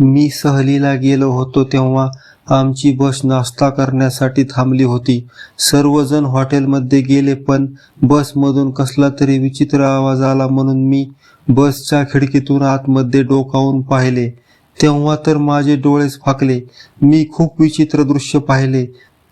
मी सहलीला गेलो होतो तेव्हा आमची बस नाश्ता करण्यासाठी थांबली होती. सर्वजण हॉटेलमध्ये गेले पण बसमधून कसला तरी विचित्र आवाज आला म्हणून मी बसच्या खिडकीतून आतमध्ये डोकावून पाहिले. तेव्हा तर माझे डोळेच फाकले. मी खूप विचित्र दृश्य पाहिले.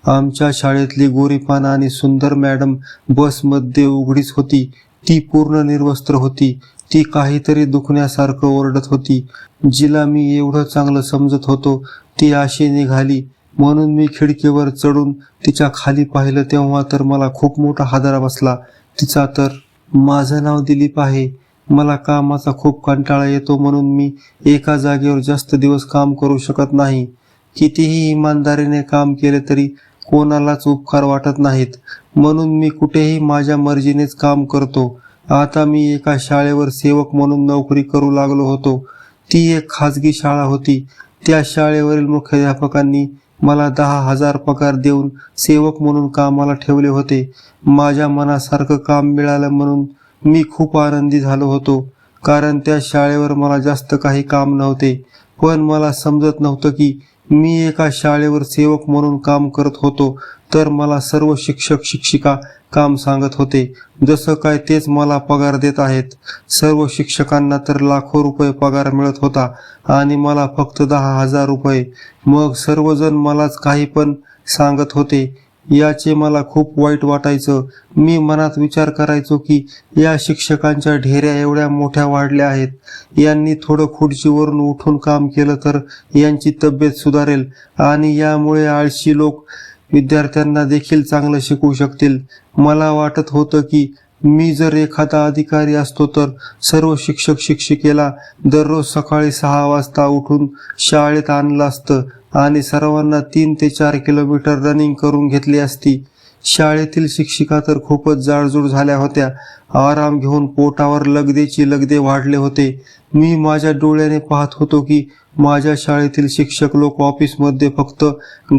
आमच्या शाळेतली गोरीपान आणि सुंदर मॅडम बसमध्ये उघडीच होती. ती पूर्ण निर्वस्त्र होती. ती काहीतरी दुखण्यासारखं ओरडत होती. जिला मी एवढं चांगलं समजत होतो ती अशी निघाली. म्हणून मी खिडकीवर चढून तिच्या खाली पाहिलं तेव्हा तर मला खूप मोठा हादरा बसला. तिचा तर माझं नाव दिलीप आहे. मला कामाचा खूप कंटाळा येतो म्हणून मी एका जागेवर जास्त दिवस काम करू शकत नाही. कितीही इमानदारीने काम केले तरी कोणालाच उपकार वाटत नाहीत. म्हणून मी कुठेही माझ्या मर्जीनेच काम करतो. आता मी एका शाळेवर सेवक म्हणून नोकरी करू लागलो होतो. ती एक खाजगी शाळा होती. त्या शाळेवरील मुख्याध्यापकांनी मला दहा हजार पगार देऊन सेवक म्हणून कामाला ठेवले होते. माझ्या मनासारखं काम मिळालं म्हणून मी खूप आनंदी झालो होतो कारण त्या शाळेवर मला जास्त काही काम नव्हते. पण मला समजत नव्हतं की मी एका शाळेवर सेवक म्हणून काम करत होतो तर मला सर्व शिक्षक शिक्षिका काम सांगत होते. जसं काय तेच मला पगार देत आहेत. सर्व शिक्षकांना तर लाखो रुपये पगार मिळत होता आणि मला फक्त दहा हजार रुपये. मग सर्वजण मलाच काही पण सांगत होते. याचे मला खूप वाईट वाटायचं. मी मनात विचार करायचो की या शिक्षकांच्या ढेऱ्या एवढ्या मोठ्या वाढल्या आहेत. यांनी थोडं खुर्चीवरून उठून काम केलं तर यांची तब्येत सुधारेल आणि यामुळे आळशी लोक विद्यार्थ्यांना देखील चांगलं शिकवू शकतील. मला वाटत होतं की मी जर एखादा अधिकारी असतो तर सर्व शिक्षक शिक्षिकेला दररोज सकाळी सहा वाजता उठून शाळेत आणलं असतं. आणि सर्वांना तीन ते चार किलोमीटर रनिंग करून घेतली असती. शाळेतील शिक्षिका तर खूपच जाडजूड झाल्या होत्या. आराम घेऊन पोटावर लगदेची लगदे वाढले होते. मी माझ्या डोळ्याने पाहत होतो की माझ्या शाळेतील शिक्षक लोक ऑफिसमध्ये फक्त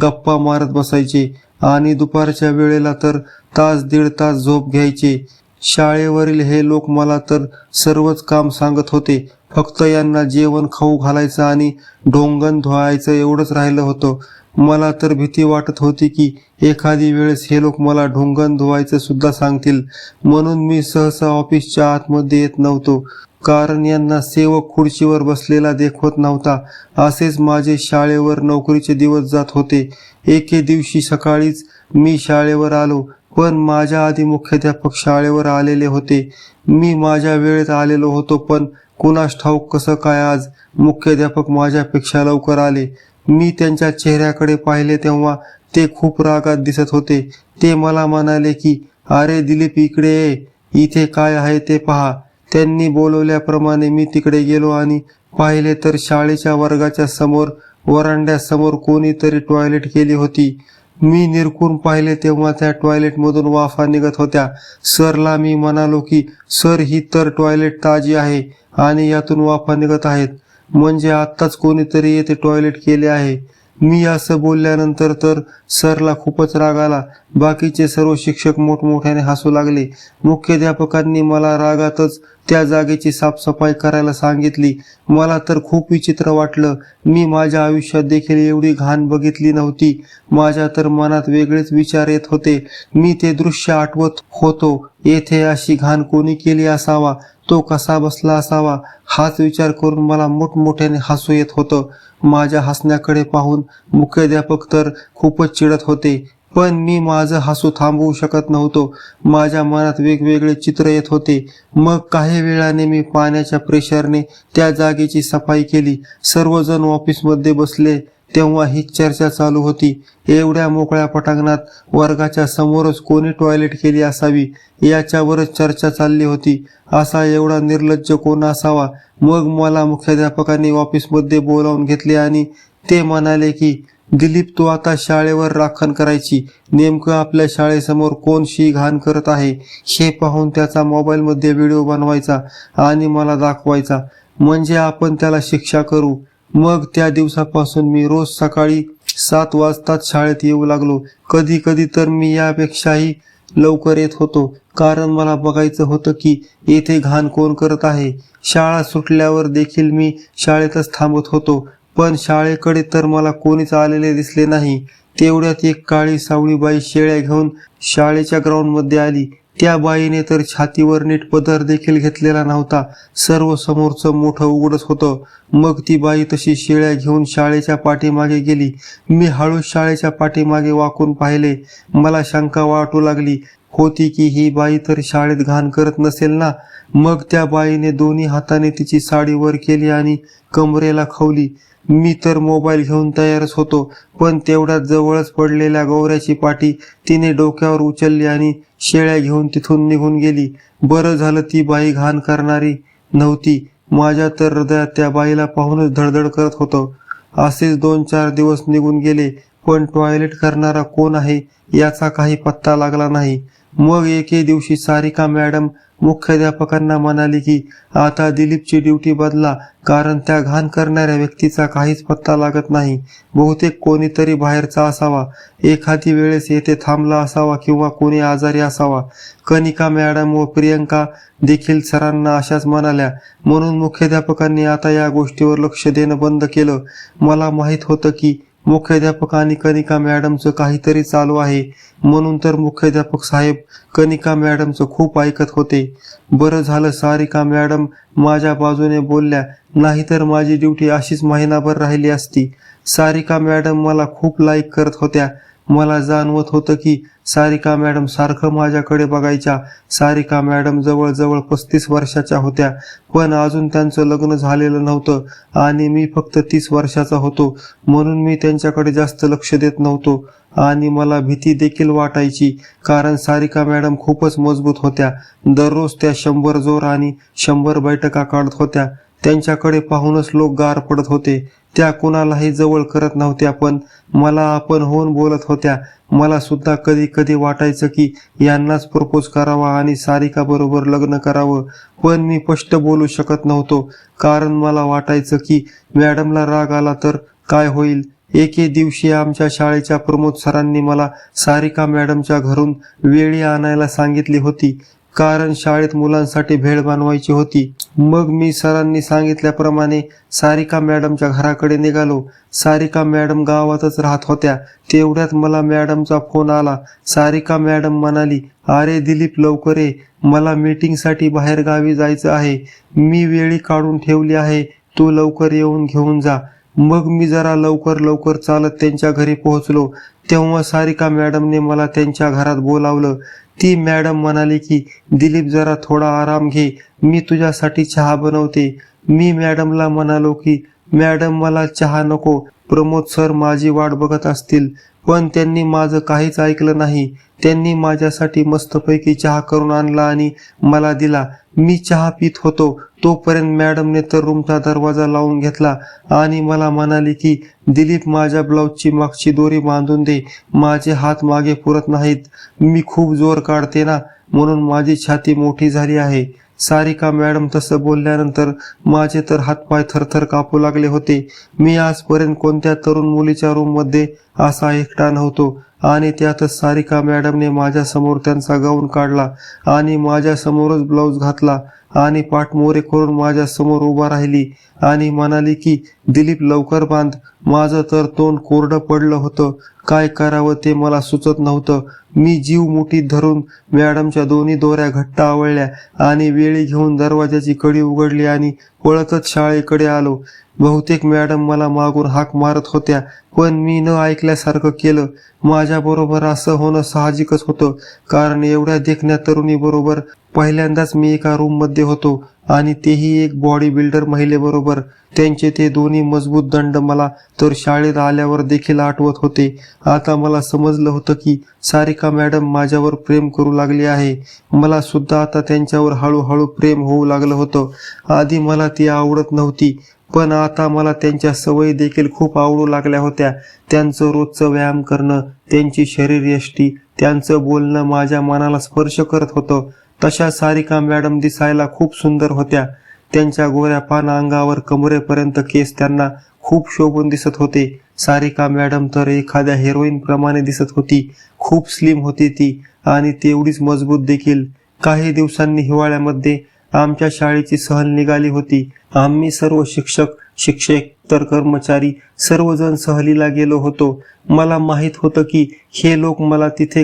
गप्पा मारत बसायचे आणि दुपारच्या वेळेला तर तास दीड तास झोप घ्यायचे. शाळेवरील हे लोक मला तर सर्वच काम सांगत होते. फक्त यांना जेवण खाऊ घालायचं आणि डोंगण धुवायचं एवढंच राहिलं होतं. मला तर भीती वाटत होती की एखादी वेळेस हे लोक मला ढोंगण धुवायचं सुद्धा सांगतील. म्हणून मी सहसा ऑफिसच्या आतमध्ये येत नव्हतो. कारण यांना सेवक खुर्चीवर बसलेला देखवत नव्हता. असेच माझे शाळेवर नोकरीचे दिवस जात होते. एके दिवशी सकाळीच मी शाळेवर आलो. पण माझ्या आधी मुख्याध्यापक शाळेवर आलेले होते. मी माझ्या वेळेत आलेलो होतो पण कुणास ठाऊक कसं काय आज मुख्याध्यापक माझ्यापेक्षा लवकर आले? मी त्यांच्या चेहऱ्याकडे पाहिले तेव्हा ते खूप रागात दिसत होते. ते मला म्हणाले की अरे दिलीप इकडे ये. इथे काय आहे ते पहा. त्यांनी बोलवल्याप्रमाणे मी तिकडे गेलो आणि पाहिले तर शाळेच्या वर्गाच्या समोर वरांड्यासमोर कोणीतरी टॉयलेट केली होती. मी निरकून पाहिले तेव्हा त्या टॉयलेटमधून वाफा निघत होत्या. सरला मी म्हणालो की सर ही तर टॉयलेट ताजी आहे आणि यातून वाफा निघत आहेत. म्हणजे आत्ताच कोणीतरी येथे टॉयलेट केले आहे. मी असं बोलल्यानंतर तर सरला खूपच राग आला. बाकीचे सर्व शिक्षक मोठमोठ्याने हसू लागले. मुख्याध्यापकांनी मला रागातच त्या जागेची साफसफाई करायला सांगितली. मला तर खूप विचित्र वाटलं. मी माझ्या आयुष्यात देखील एवढी घाण बघितली नव्हती. माझ्या तर मनात वेगळेच विचार येत होते. मी ते दृश्य आठवत होतो. येथे अशी घाण कोणी केली असावा? तो कसा बसला असावा हाच विचार करून मला मोठमोठ्याने हसू येत होतं. माझ्या हसण्याकडे पाहून मुख्याध्यापक तर खूपच चिडत होते पण मी माझं हसू थांबवू शकत नव्हतो. माझ्या मनात वेगवेगळे चित्र येत होते. मग काही वेळाने मी पाण्याच्या प्रेशरने त्या जागेची सफाई केली. सर्वजण ऑफिसमध्ये बसले. तेव्हा ही चर्चा चालू होती. एवढ्या मोकळ्या पटांगणात वर्गाच्या समोरच कोणी टॉयलेट केली असावी याच्यावरच चर्चा चालली होती. असा एवढा निर्लज्ज कोण असावा? मग मला मुख्याध्यापकांनी ऑफिसमध्ये बोलावून घेतले आणि ते म्हणाले की दिलीप तू आता शाळेवर राखण करायची. नेमकं आपल्या शाळेसमोर कोण शी घाण करत आहे? हे पाहून त्याचा मोबाईलमध्ये व्हिडिओ बनवायचा आणि मला दाखवायचा. म्हणजे आपण त्याला शिक्षा करू. मग त्या दिवसापासून मी रोज सकाळी सात वाजताच शाळेत येऊ लागलो. कधी कधी तर मी यापेक्षाही लवकर येत होतो. कारण मला बघायचं होतं की येथे घाण कोण करत आहे. शाळा सुटल्यावर देखील मी शाळेतच थांबत होतो. पण शाळेकडे तर मला कोणीच आलेले दिसले नाही. तेवढ्यात एक काळी सावळी बाई शेळ्या घेऊन शाळेच्या ग्राउंडमध्ये आली. त्या बाईने तर छातीवर नीट पदर देखील घेतलेला नव्हता. सर्व समोरचं मोठं उघडच होतं. मग ती बाई तशी शेळ्या घेऊन शाळेच्या पाठीमागे गेली. मी हळूच शाळेच्या पाठीमागे वाकून पाहिले. मला शंका वाटू लागली. होती की ही बाई तर शाळेत घाण करत नसेल ना? मग त्या बाईने दोन्ही हाताने तिची साडी वर केली आणि कमरेला खवली. मी तर मोबाईल घेऊन तयारच होतो पण तेवढ्यात जवळच पडलेल्या गौऱ्याची पाठी तिने डोक्यावर उचलली आणि शेळ्या घेऊन तिथून निघून गेली. बरं झालं ती बाई घाण करणारी नव्हती. माझ्या तर हृदयात त्या बाईला पाहूनच धडधड करत होतं. असेच दोन चार दिवस निघून गेले पण टॉयलेट करणारा कोण आहे याचा काही पत्ता लागला नाही. मग एके दिवशी सारिका मॅडम मुख्याध्यापकांना म्हणाली की आता दिलीपची ड्युटी बदला कारण त्या घाण करणाऱ्या व्यक्तीचा काहीच पत्ता लागत नाही. बहुतेक कोणीतरी बाहेरचा असावा. एखादी वेळेस येथे थांबला असावा किंवा कोणी आजारी असावा. कनिका मॅडम व प्रियंका देखील सरांना अशाच म्हणाल्या. म्हणून मुख्याध्यापकांनी आता या गोष्टीवर लक्ष देणं बंद केलं. मला माहीत होतं की मुख्याध्यापक आणि कनिका मॅडमचं काहीतरी चालू आहे. म्हणून तर मुख्याध्यापक साहेब कनिका मॅडमचं खूप ऐकत होते. बरं झालं सारिका मॅडम माझ्या बाजूने बोलल्या नाहीतर माझी ड्युटी अशीच महिनाभर राहिली असती. सारिका मॅडम मला खूप लाईक करत होत्या. मला जाणवत होतं की सारिका मॅडम सारखं माझ्याकडे बघायच्या. सारिका मॅडम जवळजवळ पस्तीस वर्षाच्या होत्या पण अजून त्यांचं लग्न झालेलं नव्हतं आणि मी फक्त तीस वर्षाचा होतो. म्हणून मी त्यांच्याकडे जास्त लक्ष देत नव्हतो आणि मला भीती देखील वाटायची कारण सारिका मॅडम खूपच मजबूत होत्या. दररोज त्या शंभर जोर आणि शंभर बैठका काढत होत्या. त्यांच्याकडे पाहूनच लोक गार पडत होते. त्या कुणालाही जवळ करत नव्हत्या पण मला आपण होऊन बोलत होत्या. मला सुद्धा कधी कधी वाटायचं की यांनाच प्रपोज करावा आणि सारिका बरोबर लग्न करावं पण मी स्पष्ट बोलू शकत नव्हतो. कारण मला वाटायचं की मॅडमला राग आला तर काय होईल? एके दिवशी आमच्या शाळेच्या प्रमोद सरांनी मला सारिका मॅडमच्या घरून वेळी आणायला सांगितली होती. कारण शाळेत मुलांसाठी भेळ बनवायची होती. मग मी सरांनी सांगितल्याप्रमाणे सारिका मॅडमच्या घराकडे निघालो. सारिका मॅडम गावातच राहत होत्या. तेवढ्यात मला मॅडमचा फोन आला. सारिका मॅडम म्हणाली अरे दिलीप लवकर ये. मला मीटिंगसाठी बाहेर गावी जायचं आहे. मी वेळी काढून ठेवली आहे. तू लवकर येऊन घेऊन जा. मग मी जरा लवकर लवकर चालत त्यांच्या घरी पोहोचलो. तेव्हा सारिका मॅडमने मला त्यांच्या घरात बोलावलं. ती मॅडम म्हणाली की दिलीप जरा थोडा आराम घे. मी तुझ्यासाठी चहा बनवते. मी मॅडमला म्हणालो की मॅडम मला चहा नको. प्रमोद सर माझी वाट बघत असतील पण त्यांनी माझं काहीच ऐकलं नाही. त्यांनी माझ्यासाठी मस्तपैकी चहा करून आणला आणि मला दिला. मी चहा पित होतो. तोपर्यंत मॅडमने तर रूमचा दरवाजा लावून घेतला आणि मला म्हणाली की दिलीप माझ्या ब्लाऊजची मागची दोरी बांधून दे. माझे हात मागे पुरत नाहीत. मी खूप जोर काढते ना म्हणून माझी छाती मोठी झाली आहे. सारिका मॅडम तसं बोलल्यानंतर माझे तर हातपाय थरथर कापू लागले होते. मी आजपर्यंत कोणत्या तरुण मुलीच्या रूममध्ये असा एकटा नव्हतो. आणि त्यातच सारिका मॅडमने माझ्यासमोर त्यांचा गाऊन काढला आणि माझ्यासमोरच ब्लाऊज घातला आणि पाठमोरे करून माझ्यासमोर उभा राहिली आणि म्हणाली की दिलीप लवकर बांध. माझं तर तोंड कोरडं पडलं होतं. काय करावं ते मला सुचत नव्हतं. मी जीव मुठीत धरून मॅडमच्या दोन्ही दोऱ्या घट्ट आवळल्या आणि वेळी घेऊन दरवाजाची कडी उघडली आणि पळतच शाळेकडे आलो. बहुतेक मॅडम मला मागून हाक मारत होत्या पण मी न ऐकल्यासारखं केलं. माझ्याबरोबर असं होणं साहजिकच होतं कारण एवढ्या देखण्या तरुणीबरोबर पहिल्यांदाच मी एका रूममध्ये होतो. आणि तेही एक बॉडी बिल्डर महिलेबरोबर. त्यांचे ते दोन्ही मजबूत दंड मला तर शाळेत आल्यावर देखील आठवत होते. आता मला समजलं होतं की सारिका मॅडम माझ्यावर प्रेम करू लागली आहे. मला सुद्धा आता त्यांच्यावर हळूहळू प्रेम होऊ लागलं होतं. आधी मला ती आवडत नव्हती पण आता मला त्यांच्या सवयी देखील खूप आवडू लागल्या होत्या. त्यांचं रोजचं व्यायाम करणं त्यांची शरीरयष्टी त्यांचं बोलणं माझ्या मनाला स्पर्श करत होतं. तशा सारिका मॅडम दिसायला खूप सुंदर होत्या. त्यांच्या गोऱ्या पान अंगावर कमरेपर्यंत केस त्यांना खूप शोभून दिसत होते. सारिका मॅडम तर एखाद्या हिरोईन प्रमाणे दिसत होती. खूप स्लिम होती ती आणि तेवढीच मजबूत देखील. काही दिवसांनी हिवाळ्यामध्ये आमच्या शाळेची सहल निघाली होती. आम्ही सर्व शिक्षक शिक्षक तर कर्मचारी सर्वजण सहलीला गेलो होतो. मला माहीत होतं की हे लोक मला तिथे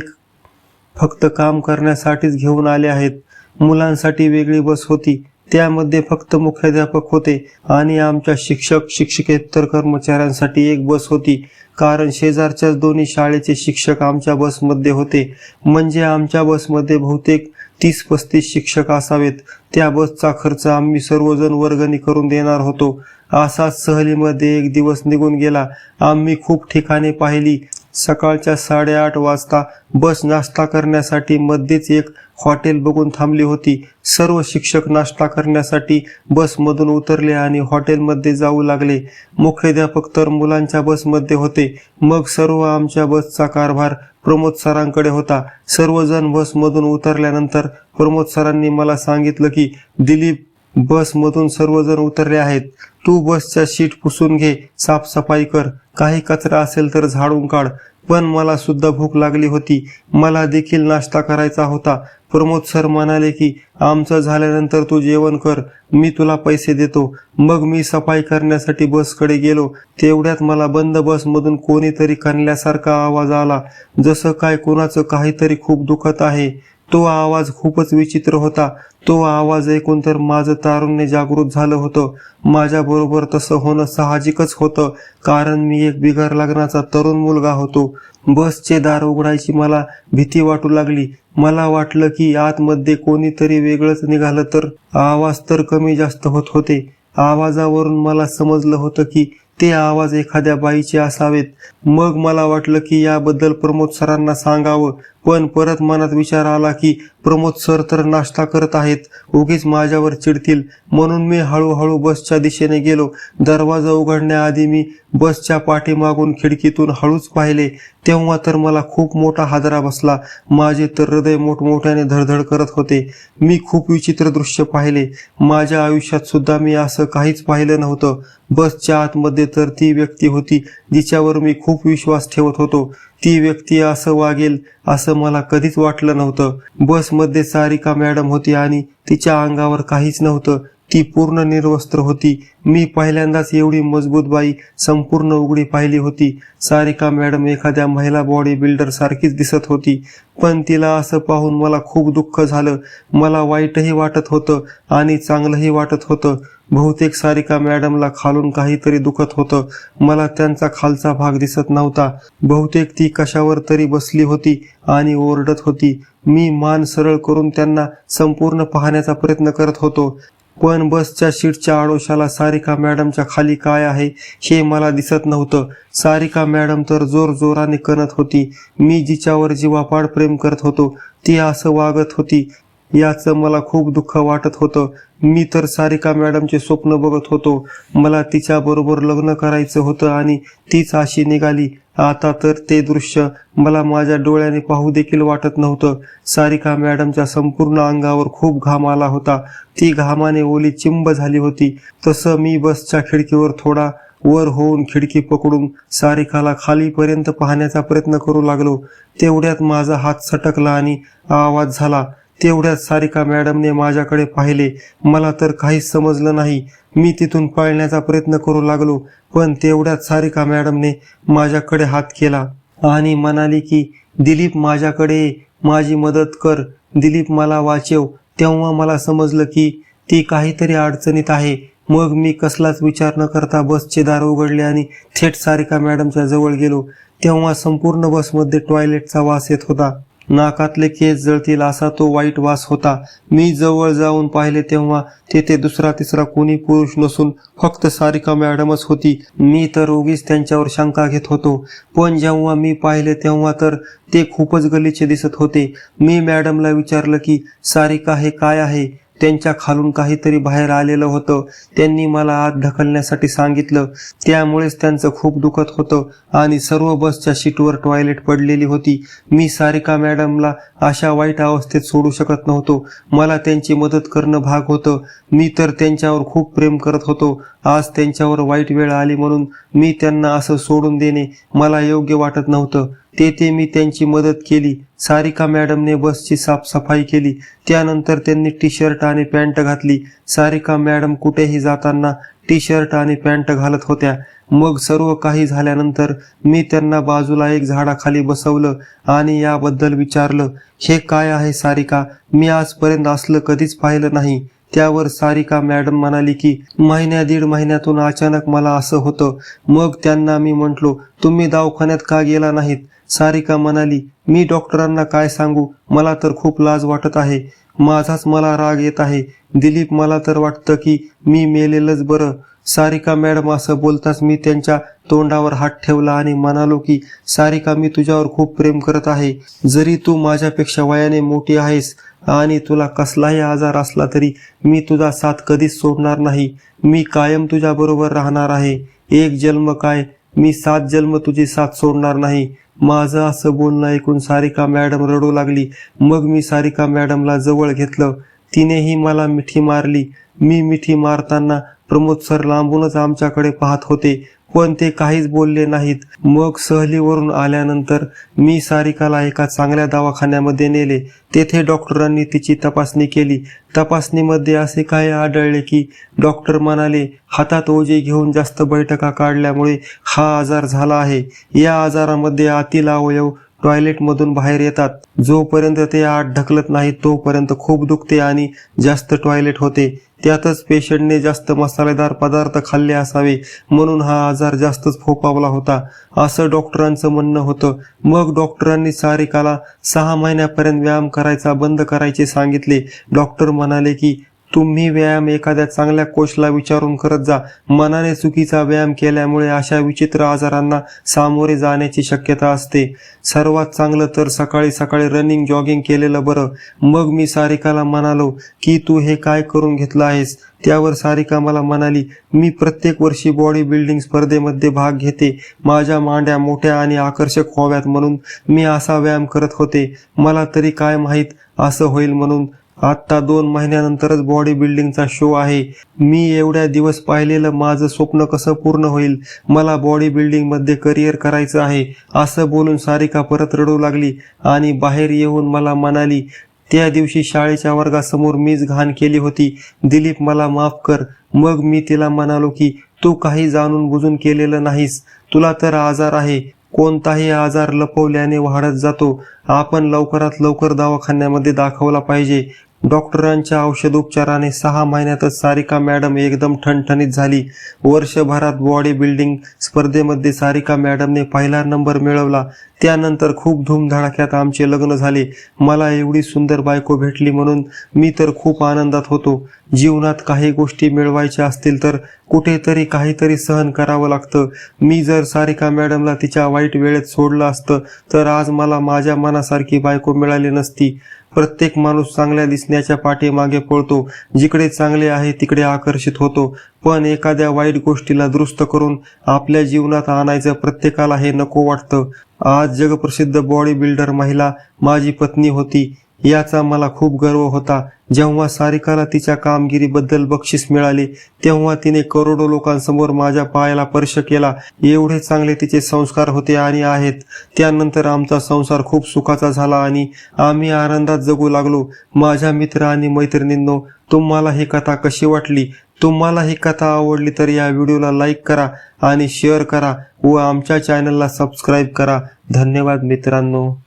फक्त काम करण्यासाठीच घेऊन आले आहेत. मुलांसाठी वेगळी बस होती. त्यामध्ये फक्त मुख्याध्यापक होते आणि आमच्या शिक्षक शिक्षकेतर कर्मचाऱ्यांसाठी एक बस होती. कारण शेजारच्याच दोन्ही शाळेचे शिक्षक आमच्या बसमध्ये होते. म्हणजे आमच्या बसमध्ये बहुतेक तीस पस्तीस शिक्षक असावेत. त्या बसचा खर्च आम्ही सर्वजण वर्गणी करून देणार होतो. असाच सहलीमध्ये एक दिवस निघून गेला. आम्ही खूप ठिकाणे पाहिली. सकाळच्या साडेआठ वाजता बस नाश्ता करण्यासाठी मध्येच एक हॉटेल बघून थांबली होती. सर्व शिक्षक नाश्ता करण्यासाठी बसमधून उतरले आणि हॉटेलमध्ये जाऊ लागले. मुख्याध्यापक तर मुलांच्या बसमध्ये होते. मग सर्व आमच्या बसचा कारभार प्रमोद सरांकडे होता. सर्वजण बसमधून उतरल्यानंतर प्रमोद सरांनी मला सांगितलं की दिलीप बसमधून सर्वजण उतरले आहेत. तू बसच्या शीट पुसून घे साफसफाई कर. काही कचरा असेल तर झाडून काढ. पण मला सुद्धा भूक लागली होती. मला देखील नाश्ता करायचा होता. प्रमोद सर म्हणाले की आमचं झाल्यानंतर तू जेवण कर. मी तुला पैसे देतो. मग मी सफाई करण्यासाठी बसकडे गेलो. तेवढ्यात मला बंद बसमधून कोणीतरी कणल्यासारखा आवाज आला. जसं काय कोणाचं काहीतरी खूप दुखत आहे. तो आवाज खूपच विचित्र होता. तो आवाज ऐकून तर माझं तारुण्य जागृत झालं होतं. माझ्या बरोबर तसं होणं साहजिकच होतं कारण मी एक बिगर लग्नाचा तरुण मुलगा होतो. बसचे दार उघडायची मला भीती वाटू लागली. मला वाटलं की आतमध्ये कोणीतरी वेगळंच निघालं तर आवाज तर कमी जास्त होत होते. आवाजावरून मला समजलं होतं की ते आवाज एखाद्या बाईचे असावेत. मग मला वाटलं की याबद्दल प्रमोद सरांना सांगावं. पण परत मनात विचार आला की प्रमोद सर तर नाश्ता करत आहेत. उगीच माझ्यावर चिडतील. म्हणून मी हळूहळू बसच्या दिशेने गेलो. दरवाजा उघडण्याआधी मी बसच्या पाठीमागून खिडकीतून हळूच पाहिले. तेव्हा तर मला खूप मोठा हादरा बसला. माझे तर हृदय मोठमोठ्याने धडधड करत होते. मी खूप विचित्र दृश्य पाहिले. माझ्या आयुष्यात सुद्धा मी असं काहीच पाहिलं नव्हतं. बसच्या आतमध्ये तर ती व्यक्ती होती जिच्यावर मी खूप विश्वास ठेवत होतो. ती व्यक्ती असं वागेल असं मला कधीच वाटलं नव्हतं. बसमध्ये सारिका मॅडम होती आणि तिच्या अंगावर काहीच नव्हतं. ती पूर्ण निर्वस्त्र होती. मी पहिल्यांदाच एवढी मजबूत बाई संपूर्ण उघडी पाहिली होती. सारिका मॅडम एखाद्या महिला बॉडी बिल्डर सारखीच दिसत होती. पण तिला असं पाहून मला खूप दुःख झालं. मला वाईटही वाटत होतं आणि चांगलंही वाटत होतं. बहुतेक सारिका मॅडमला खालून काहीतरी दुखत होतं. मला त्यांचा खालचा भाग दिसत नव्हता. बहुतेक ती कशावर तरी बसली होती आणि ओरडत होती. मी मान सरळ करून त्यांना संपूर्ण पाहण्याचा प्रयत्न करत होतो. पण बसच्या शीटच्या आडोशाला सारिका मॅडमच्या खाली काय आहे हे मला दिसत नव्हतं. सारिका मॅडम तर जोर जोराने कणत होती. मी जिच्यावर जीवापाड प्रेम करत होतो ती असं वागत होती. याचं मला खूप दुःख वाटत होतं. मी तर सारिका मॅडमचे स्वप्न बघत होतो. मला तिच्या बरोबर लग्न करायचं होतं आणि तीच अशी निघाली. आता तर ते दृश्य मला माझ्या डोळ्याने पाहू देखील वाटत नव्हतं. सारिका मॅडमच्या संपूर्ण अंगावर खूप घाम आला होता. ती घामाने ओली चिंब झाली होती. तसं मी बसच्या खिडकीवर थोडा वर होऊन खिडकी पकडून सारिकाला खालीपर्यंत पाहण्याचा प्रयत्न करू लागलो. तेवढ्यात माझा हात सटकला आणि आवाज झाला. तेवढ्यात सारिका मॅडमने माझ्याकडे पाहिले. मला तर काहीच समजलं नाही. मी तिथून पळण्याचा प्रयत्न करू लागलो पण तेवढ्यात सारिका मॅडमने माझ्याकडे हात केला आणि म्हणाली की दिलीप माझ्याकडे माझी मदत कर. दिलीप मला वाचव. तेव्हा मला समजलं की ती काहीतरी अडचणीत आहे. मग मी कसलाच विचार न करता बसचे दार उघडले आणि थेट सारिका मॅडमच्या जवळ गेलो. तेव्हा संपूर्ण बसमध्ये टॉयलेटचा वास येत होता. नाकातले केस जळतील असा तो वाईट वास होता. मी जवळ जाऊन पाहिले तेव्हा तेथे दुसरा तिसरा कोणी पुरुष नसून फक्त सारिका मॅडमच होती. मी तर उगीच त्यांच्यावर शंका घेत होतो. पण जेव्हा मी पाहिले तेव्हा तर ते खूपच गलीचे दिसत होते. मी मॅडमला विचारलं की सारिका हे काय आहे? त्यांच्या खालून काहीतरी बाहेर आलेलं होतं. त्यांनी मला आत ढकलण्यासाठी सांगितलं. त्यामुळेच त्यांचं खूप दुखत होतं आणि सर्व बसच्या सीटवर टॉयलेट पडलेली होती. मी सारिका मॅडमला अशा वाईट अवस्थेत सोडू शकत नव्हतो. मला त्यांची मदत करणं भाग होतं. मी तर त्यांच्यावर खूप प्रेम करत होतो. आज त्यांच्यावर वाईट वेळ आली म्हणून मी त्यांना असं सोडून देणे मला योग्य वाटत नव्हतं. तेथे मी त्यांची मदत केली. सारिका मॅडमने बसची साफसफाई केली. त्यानंतर त्यांनी टी शर्ट आणि पॅन्ट घातली. सारिका मॅडम कुठेही जाताना टी शर्ट आणि पॅन्ट घालत होत्या. मग सर्व काही झाल्यानंतर मी त्यांना बाजूला एक झाडाखाली बसवलं आणि याबद्दल विचारलं हे काय आहे सारिका? मी आजपर्यंत असलं कधीच पाहिलं नाही. त्यावर सारिका मॅडम म्हणाली की महिन्या दीड महिन्यातून अचानक मला असं होतं. मग त्यांना मी म्हटलो तुम्ही दवाखान्यात का गेला नाहीत? सारिका म्हणाली मी डॉक्टरांना काय सांगू? मला तर खूप लाज वाटत आहे. माझाच मला राग येत आहे. दिलीप मला तर वाटतं की मी मेलेलंच बरं. सारिका मॅडम असं बोलताच मी त्यांच्या तोंडावर हात ठेवला आणि म्हणालो की सारिका मी तुझ्यावर खूप प्रेम करत आहे. जरी तू माझ्यापेक्षा वयाने मोठी आहेस आणि तुला कसलाही आजार असला तरी मी तुझा साथ कधीच सोडणार नाही. मी कायम तुझ्या बरोबर राहणार आहे. एक जन्म काय? मी सात जन्म तुझी साथ सोडणार नाही. माझं असं बोलणं ऐकून सारिका मॅडम रडू लागली. मग मी सारिका मॅडमला जवळ घेतलं. तिनेही मला मिठी मारली. मी मिठी मारताना प्रमोद सर लांबूनच आमच्याकडे पाहत होते. पण ते काहीच बोलले नाहीत. मग सहलीवरून आल्यानंतर मी सारिकाला एका चांगल्या दवाखान्यामध्ये नेले. तेथे डॉक्टरांनी तिची तपासणी केली. तपासणीमध्ये असे काय आढळले की डॉक्टर म्हणाले हातात ओझे घेऊन जास्त बैठका काढल्यामुळे हा आजार झाला आहे. या आजारामध्ये आतील अवयव टॉयलेटमधून बाहेर येतात. जोपर्यंत ते आत ढकलत नाही तोपर्यंत खूप दुखते आणि जास्त टॉयलेट होते. त्यातच पेशंटने जास्त मसालेदार पदार्थ खाल्ले असावे म्हणून हा आजार जास्तच फोपावला होता असं डॉक्टरांचं म्हणणं होतं. मग डॉक्टरांनी सारिकाला सहा महिन्यापर्यंत व्यायाम करायचा बंद करायचे सांगितले. डॉक्टर म्हणाले की तुम्ही व्यायाम एखाद्या चांगल्या कोचला विचारून करत जा. मनाने चुकीचा व्यायाम केल्यामुळे अशा विचित्र आजारांना सामोरे जाण्याची शक्यता असते. सर्वात चांगलं तर सकाळी सकाळी रनिंग जॉगिंग केलेलं बरं. मग मी सारिकाला म्हणालो की तू हे काय करून घेतलं आहेस? त्यावर सारिका मला म्हणाली मी प्रत्येक वर्षी बॉडी बिल्डिंग स्पर्धेमध्ये भाग घेते. माझ्या मांड्या मोठ्या आणि आकर्षक व्हाव्यात म्हणून मी असा व्यायाम करत होते. मला तरी काय माहीत असं होईल म्हणून आत्ता दोन महिन्यानंतरच बॉडी बिल्डिंगचा शो आहे. मी एवढ्या दिवस पाहिलेलं माझं स्वप्न कसं पूर्ण होईल? मला बॉडी बिल्डिंगमध्ये करिअर करायचं आहे. असं बोलून सारिका परत रडू लागली आणि बाहेर येऊन मला म्हणाली त्या दिवशी शाळेच्या वर्गासमोर मीच घाण केली होती. दिलीप मला माफ कर. मग मी तिला म्हणालो की तू काही जाणून बुजून केलेलं नाहीस. तुला तर आजार आहे. कोणताही आजार लपवल्याने वाढत जातो. आपण लवकरात लवकर दवाखान्यामध्ये दाखवला पाहिजे. डॉक्टरांच्या औषधोपचाराने सहा महिन्यातच सारिका मॅडम एकदम ठणठणीत झाली. वर्षभरात बॉडी बिल्डिंग स्पर्धेमध्ये सारिका मॅडमने पहिला नंबर मिळवला. त्यानंतर खूप धूमधडाक्यात आमचे लग्न झाले. मला एवढी सुंदर बायको भेटली म्हणून मी तर खूप आनंदात होतो. जीवनात काही गोष्टी मिळवायच्या असतील तर कुठेतरी काहीतरी सहन करावं लागतं. मी जर सारिका मॅडमला तिच्या वाईट वेळेत सोडलं असतं तर आज मला माझ्या मनासारखी बायको मिळाली नसती. प्रत्येक माणूस चांगल्या दिसण्याच्या पाठीमागे पळतो. जिकडे चांगले आहे तिकडे आकर्षित होतो. पण एखाद्या वाईट गोष्टीला दुरुस्त करून आपल्या जीवनात आणायचं प्रत्येकाला हे नको वाटतं. आज जगप्रसिद्ध बॉडी बिल्डर महिला माझी पत्नी होती. याचा मला खूप गर्व होता. जेव्हा सारिकाला तिच्या कामगिरीबद्दल बक्षीस मिळाले तेव्हा तिने करोडो लोकांसमोर माझ्या पायाला स्पर्श केला. एवढे चांगले तिचे संस्कार होते आणि आहेत. त्यानंतर आमचा संसार खूप सुखाचा झाला आणि आम्ही आनंदात जगू लागलो. माझ्या मित्र आणि मैत्रिणींनो तुम्हाला ही कथा कशी वाटली? तुम्हाला ही कथा आवडली तर या व्हिडिओला लाईक करा आणि शेअर करा व आमच्या चॅनलला सबस्क्राईब करा. धन्यवाद मित्रांनो.